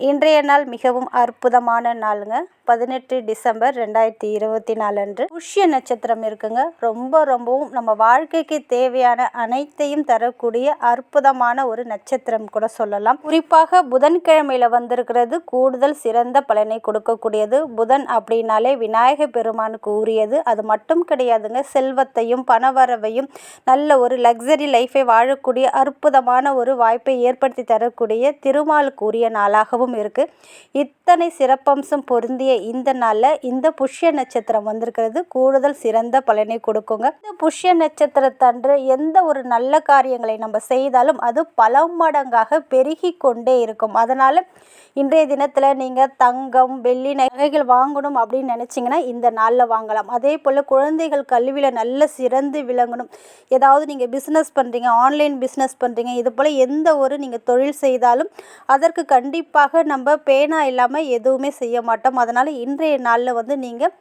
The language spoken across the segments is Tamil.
இன்றைய நாள் மிகவும் அற்புதமான நாளுங்க. பதினெட்டு டிசம்பர் ரெண்டாயிரத்தி இருபத்தி நாலு அன்று புஷ்ய நட்சத்திரம் இருக்குங்க. ரொம்ப ரொம்பவும் நம்ம வாழ்க்கைக்கு தேவையான அனைத்தையும் தரக்கூடிய அற்புதமான ஒரு நட்சத்திரம் கூட சொல்லலாம். குறிப்பாக புதன்கிழமையில வந்திருக்கிறது கூடுதல் சிறந்த பலனை கொடுக்கக்கூடியது. புதன் அப்படின்னாலே விநாயக பெருமானுக்கு உரியது அது மட்டும் கிடையாதுங்க. செல்வத்தையும் பணவரவையும் நல்ல ஒரு லக்ஸரி லைஃபை வாழக்கூடிய அற்புதமான ஒரு வாய்ப்பை ஏற்படுத்தி தரக்கூடிய திருமாலுக்கு உரிய நாளாகவும் இருக்கு. இத்தனை சிறப்பம்சம் பொருந்திய இந்த நாளில் இந்த புஷ்ய நட்சத்திரம் வந்திருக்கிறது. கூடுதல் சிறந்த பலனை கொடுக்குங்க. இந்த புஷ்ய நட்சத்திரத்தன்று எந்த ஒரு நல்ல காரியங்களை நம்ம செய்தாலும் அது பல மடங்காக பெருகி கொண்டே இருக்கும். அதனால் இன்றைய தினத்தில் நீங்கள் தங்கம் வெள்ளி நகைகள் வாங்கணும் அப்படின்னு நினச்சிங்கன்னா இந்த நாளில் வாங்கலாம். அதே போல் குழந்தைகள் கல்வியில் நல்ல சிறந்து விளங்கணும். ஏதாவது நீங்கள் பிஸ்னஸ் பண்ணுறீங்க ஆன்லைன் பிஸ்னஸ் பண்ணுறீங்க இது போல் எந்த ஒரு நீங்கள் தொழில் செய்தாலும் அதற்கு கண்டிப்பாக நம்ம பேனா இல்லாமல் எதுவுமே செய்ய மாட்டோம். அதனால் இன்றைய நாளில் வந்து நீங்கள்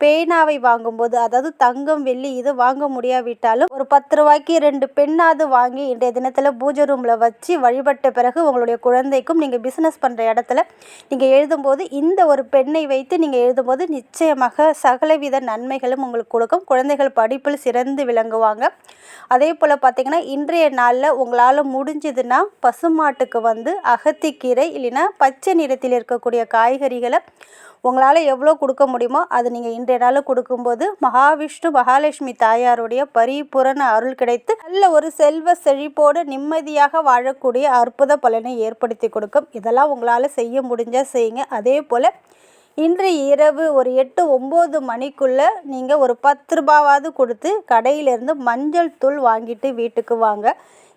பேனாவை வாங்கும்போது அதாவது தங்கம் வெள்ளி இது வாங்க முடியாவிட்டாலும் ஒரு பத்து ரூபாய்க்கு ரெண்டு பெண்ணாவது வாங்கி இன்றைய தினத்தில் பூஜை ரூமில் வச்சு வழிபட்ட பிறகு உங்களுடைய குழந்தைக்கும் நீங்கள் பிஸ்னஸ் பண்ணுற இடத்துல நீங்கள் எழுதும்போது இந்த ஒரு பெண்ணை வைத்து நீங்கள் எழுதும்போது நிச்சயமாக சகலவித நன்மைகளும் உங்களுக்கு கொடுக்கும். குழந்தைகள் படிப்பில் சிறந்து விளங்குவாங்க. அதே போல் பார்த்திங்கன்னா இன்றைய நாளில் உங்களால் முடிஞ்சதுன்னா பசுமாட்டுக்கு வந்து அகத்திக்கீரை இல்லைன்னா பச்சை நிறத்தில் இருக்கக்கூடிய காய்கறிகளை உங்களால் எவ்வளோ கொடுக்க முடியுமோ அது நீங்கள் இன்றைய நாளில் கொடுக்கும்போது மகாவிஷ்ணு மகாலட்சுமி தாயாருடைய பரிபூரண அருள் கிடைத்து நல்ல ஒரு செல்வ செழிப்போடு நிம்மதியாக வாழக்கூடிய அற்புத பலனை ஏற்படுத்தி கொடுக்கும். இதெல்லாம் உங்களால் செய்ய முடிஞ்சால் செய்யுங்க. அதே போல் இன்று இரவு ஒரு எட்டு ஒம்பது மணிக்குள்ளே நீங்கள் ஒரு பத்து ரூபாவாவது கொடுத்து கடையிலேருந்து மஞ்சள் தூள் வாங்கிட்டு வீட்டுக்கு வாங்க.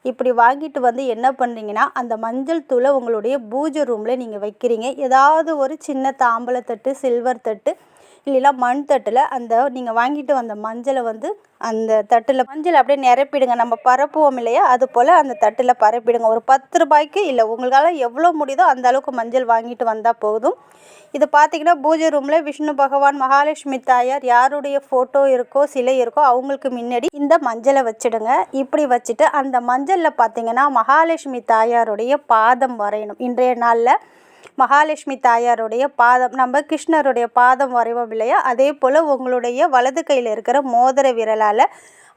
இப்படி வாங்கிட்டு வந்து என்ன பண்ணுறீங்கன்னா அந்த மஞ்சள் தூளை உங்களுடைய பூஜை ரூமில் நீங்கள் வைக்கிறீங்க. ஏதாவது ஒரு சின்ன தாம்பலத்தட்டு சில்வர் தட்டு இல்லைன்னா மண் தட்டில் அந்த நீங்கள் வாங்கிட்டு வந்த மஞ்சளை வந்து அந்த தட்டில் மஞ்சள் அப்படியே நிரப்பிடுங்க. நம்ம பரப்புவோம் இல்லையா? அது போல் அந்த தட்டில் பரப்பிடுங்க. ஒரு பத்து ரூபாய்க்கு இல்லை உங்களால் எவ்வளோ முடியுதோ அந்த அளவுக்கு மஞ்சள் வாங்கிட்டு வந்தால் போதும். இது பார்த்தீங்கன்னா பூஜை ரூமில் விஷ்ணு பகவான் மகாலட்சுமி தாயார் யாருடைய ஃபோட்டோ இருக்கோ சிலை இருக்கோ அவங்களுக்கு முன்னாடி இந்த மஞ்சளை வச்சுடுங்க. இப்படி வச்சுட்டு அந்த மஞ்சளில் பார்த்தீங்கன்னா மகாலட்சுமி தாயாருடைய பாதம் வரையணும். இன்றைய நாளில் மகாலட்சுமி தாயாருடைய பாதம் நம்ம கிருஷ்ணருடைய பாதம் வரைவோம் இல்லையா? அதே போல் உங்களுடைய வலது கையில் இருக்கிற மோதிர விரலால்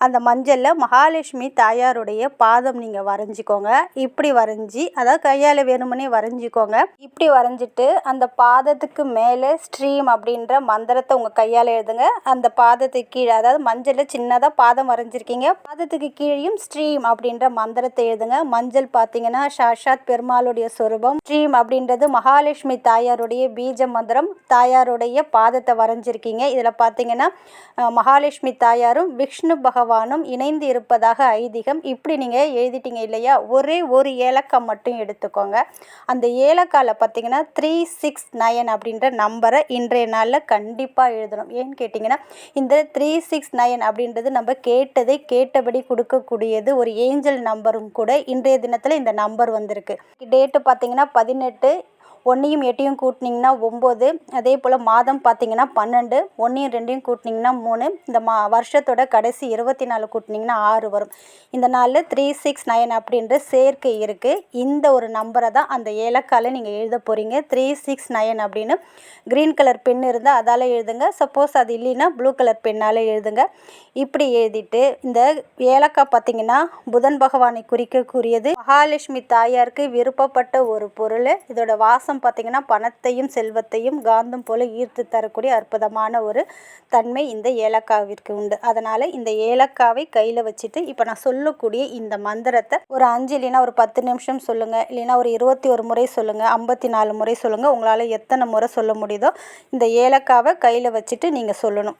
அந்த மஞ்சளில் மகாலட்சுமி தாயாருடைய பாதம் நீங்கள் வரைஞ்சிக்கோங்க. இப்படி வரைஞ்சி அதாவது கையால் வேணுமனே வரைஞ்சிக்கோங்க. இப்படி வரைஞ்சிட்டு அந்த பாதத்துக்கு மேலே ஸ்ட்ரீம் அப்படின்ற மந்திரத்தை உங்கள் கையால் எழுதுங்க. அந்த பாதத்துக்கு கீழே அதாவது மஞ்சளில் சின்னதாக பாதம் வரைஞ்சிருக்கீங்க. பாதத்துக்கு கீழேயும் ஸ்ட்ரீம் அப்படின்ற மந்திரத்தை எழுதுங்க. மஞ்சள் பார்த்தீங்கன்னா சாஷாத் பெருமாளுடைய சொரூபம். ஸ்ட்ரீம் அப்படின்றது மகா மகாலட்சுமி தாயாருடைய பீஜ மந்திரம் தாயாருடைய பாதத்தை வரைஞ்சிருக்கீங்க. இதில் பார்த்தீங்கன்னா மகாலட்சுமி தாயாரும் விஷ்ணு பகவானும் இணைந்து இருப்பதாக ஐதீகம். இப்படி நீங்கள் எழுதிட்டீங்க இல்லையா? ஒரே ஒரு ஏலக்காய் மட்டும் எடுத்துக்கோங்க. அந்த ஏலக்காயில் பார்த்தீங்கன்னா த்ரீ சிக்ஸ் நயன் அப்படின்ற நம்பரை இன்றைய நாளில் கண்டிப்பாக எழுதணும். ஏன்னு கேட்டிங்கன்னா இந்த த்ரீ சிக்ஸ் நயன் அப்படின்றது நம்ம கேட்டதை கேட்டபடி கொடுக்கக்கூடியது ஒரு ஏஞ்சல் நம்பரும் கூட இன்றைய தினத்தில் இந்த நம்பர் வந்திருக்கு. டேட்டு பார்த்தீங்கன்னா பதினெட்டு ஒன்றையும் எட்டையும் கூட்டினீங்கன்னா ஒம்பது அதே போல் மாதம் பார்த்தீங்கன்னா பன்னெண்டு ஒன்றையும் ரெண்டையும் கூட்டினீங்கன்னா மூணு இந்த மா வருஷத்தோட கடைசி இருபத்தி நாலு கூட்டினீங்கன்னா ஆறு வரும். இந்த நாளில் த்ரீ சிக்ஸ் நைன் அப்படின்ற சேர்க்கை இருக்குது இந்த ஒரு நம்பரை தான் அந்த ஏலக்கால நீங்கள் எழுத போகிறீங்க த்ரீ சிக்ஸ் நைன் அப்படின்னு. க்ரீன் கலர் பென் இருந்தால் அதால் எழுதுங்க. சப்போஸ் அது இல்லைன்னா ப்ளூ கலர் பெண்ணால் எழுதுங்க. இப்படி எழுதிட்டு இந்த ஏலக்காய் பார்த்தீங்கன்னா புதன் பகவானை குறிக்கக்கூடியது. மகாலட்சுமி தாயாருக்கு விருப்பப்பட்ட ஒரு பொருள். இதோட வாசம் மாதம் பார்த்திங்கன்னா பணத்தையும் செல்வத்தையும் காந்தம் போல் ஈர்த்து தரக்கூடிய அற்புதமான ஒரு தன்மை இந்த ஏலக்காவிற்கு உண்டு. அதனால் இந்த ஏலக்காவை கையில் வச்சுட்டு இப்போ நான் சொல்லக்கூடிய இந்த மந்திரத்தை ஒரு அஞ்சு இல்லைன்னா ஒரு பத்து நிமிஷம் சொல்லுங்கள் இல்லைன்னா ஒரு இருபத்தி ஒரு முறை சொல்லுங்கள் ஐம்பத்தி நாலு முறை சொல்லுங்கள் உங்களால் எத்தனை முறை சொல்ல முடியுதோ இந்த ஏலக்காவை கையில் வச்சுட்டு நீங்கள் சொல்லணும்.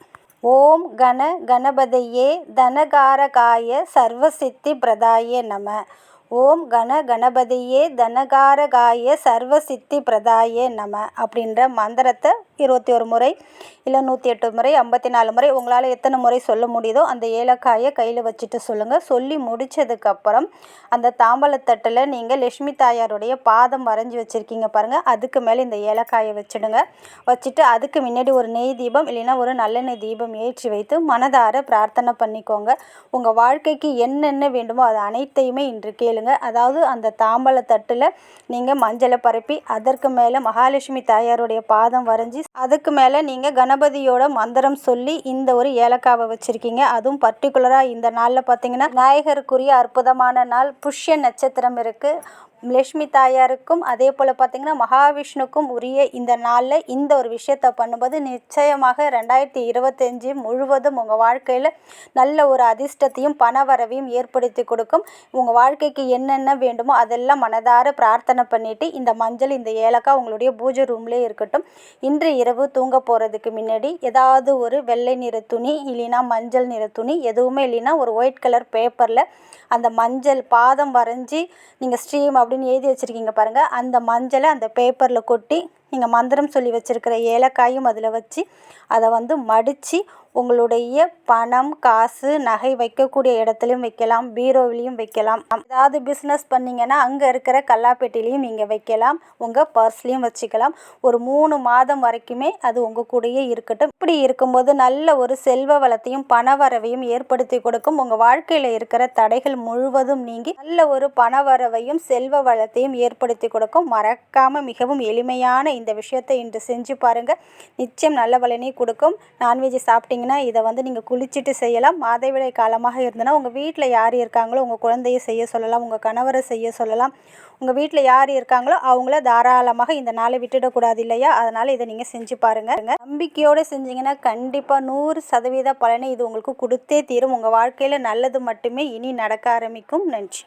ஓம் கண கணபதையே தனகாரகாய சர்வசித்தி பிரதாய நம. ஓம் கண கணபதியே தனகாரகாய சர்வ சித்தி பிரதாய நம அப்படின்ற மந்திரத்தை இருபத்தி ஒரு முறை இல்லை நூற்றி எட்டு முறை ஐம்பத்தி நாலு முறை உங்களால் எத்தனை முறை சொல்ல முடியுதோ அந்த ஏலக்காயை கையில் வச்சுட்டு சொல்லுங்கள் சொல்லி முடித்ததுக்கப்புறம் அந்த தாம்பலத்தட்டில் நீங்கள் லக்ஷ்மி தாயாருடைய பாதம் வரைஞ்சி வச்சுருக்கீங்க பாருங்கள் அதுக்கு மேலே இந்த ஏலக்காயை வச்சுடுங்க. வச்சுட்டு அதுக்கு முன்னாடி ஒரு நெய் தீபம் இல்லைன்னா ஒரு நல்லெண்ணெய் தீபம் ஏற்றி வைத்து மனதார பிரார்த்தனை பண்ணிக்கோங்க. உங்கள் வாழ்க்கைக்கு என்னென்ன வேண்டுமோ அது அனைத்தையுமே இன்று கேளுங்க. அதாவது அந்த தாம்பலத்தட்டில் நீங்கள் மஞ்சளை பரப்பி அதற்கு மேலே மகாலட்சுமி தாயாருடைய பாதம் வரைஞ்சி அதுக்கு மேலே நீங்கள் கணபதியோட மந்திரம் சொல்லி இந்த ஒரு ஏலக்காவை வச்சுருக்கீங்க. அதுவும் பர்டிகுலராக இந்த நாளில் பார்த்தீங்கன்னா விநாயகருக்குரிய அற்புதமான நாள் புஷ்ய நட்சத்திரம் இருக்குது லக்ஷ்மி தாயாருக்கும் அதே போல் பார்த்திங்கன்னா மகாவிஷ்ணுக்கும் உரிய இந்த நாளில் இந்த ஒரு விஷயத்த பண்ணும்போது நிச்சயமாக ரெண்டாயிரத்தி இருபத்தஞ்சி முழுவதும் உங்கள் வாழ்க்கையில் நல்ல ஒரு அதிர்ஷ்டத்தையும் பணவரவையும் ஏற்படுத்தி கொடுக்கும். உங்கள் வாழ்க்கைக்கு என்னென்ன வேண்டுமோ அதெல்லாம் மனதார பிரார்த்தனை பண்ணிவிட்டு இந்த மஞ்சள் இந்த ஏலக்காய் உங்களுடைய பூஜை ரூம்லேயே இருக்கட்டும். இன்று இரவு தூங்க போகிறதுக்கு முன்னாடி ஏதாவது ஒரு வெள்ளை நிற துணி இல்லைன்னா மஞ்சள் நிற துணி எதுவுமே இல்லைன்னா ஒரு ஒயிட் கலர் பேப்பரில் அந்த மஞ்சள் பாதம் வரைஞ்சி நீங்கள் ஸ்ட்ரீம் அப்படின்னு எழுதி வச்சுருக்கீங்க பாருங்கள் அந்த மஞ்சளை அந்த பேப்பரில் கொட்டி நீங்கள் மந்திரம் சொல்லி வச்சுருக்கிற ஏலக்காயும் அதில் வச்சு அதை வந்து மடித்து உங்களுடைய பணம் காசு நகை வைக்கக்கூடிய இடத்துலையும் வைக்கலாம் பீரோவிலையும் வைக்கலாம். ஏதாவது பிஸ்னஸ் பண்ணிங்கன்னா அங்கே இருக்கிற கல்லாப்பேட்டிலையும் நீங்கள் வைக்கலாம் உங்கள் பர்ஸ்லேயும் வச்சுக்கலாம். ஒரு மூணு மாதம் வரைக்குமே அது உங்கள் கூடயே இருக்கட்டும். இப்படி இருக்கும்போது நல்ல ஒரு செல்வ வளத்தையும் பண வரவையும் ஏற்படுத்தி கொடுக்கும். உங்கள் வாழ்க்கையில் இருக்கிற தடைகள் முழுவதும் நீங்கி நல்ல ஒரு பணவரவையும் செல்வ வளத்தையும் ஏற்படுத்தி கொடுக்கும். மறக்காமல் மிகவும் எளிமையான இந்த விஷயத்தை இன்று செஞ்சு பாருங்கள் நிச்சயம் நல்ல பலனை கொடுக்கும். நான்வெஜ் சாப்பிட்டிங்கன்னா இதை வந்து நீங்கள் குளிச்சுட்டு செய்யலாம். மாதவிடாய் காலமாக இருந்ததுன்னா உங்கள் வீட்டில் யார் இருக்காங்களோ உங்கள் குழந்தைய செய்ய சொல்லலாம். உங்கள் கணவரை செய்ய சொல்லலாம். உங்கள் வீட்டில் யார் இருக்காங்களோ அவங்கள தாராளமாக இந்த நாளை விட்டுடக்கூடாது இல்லையா? அதனால் இதை நீங்கள் செஞ்சு பாருங்கள் நம்பிக்கையோடு செஞ்சீங்கன்னா கண்டிப்பாக நூறு சதவீத பலனை இது உங்களுக்கு கொடுத்தே தீரும். உங்கள் வாழ்க்கையில் நல்லது மட்டுமே இனி நடக்க ஆரம்பிக்கும். நன்றி.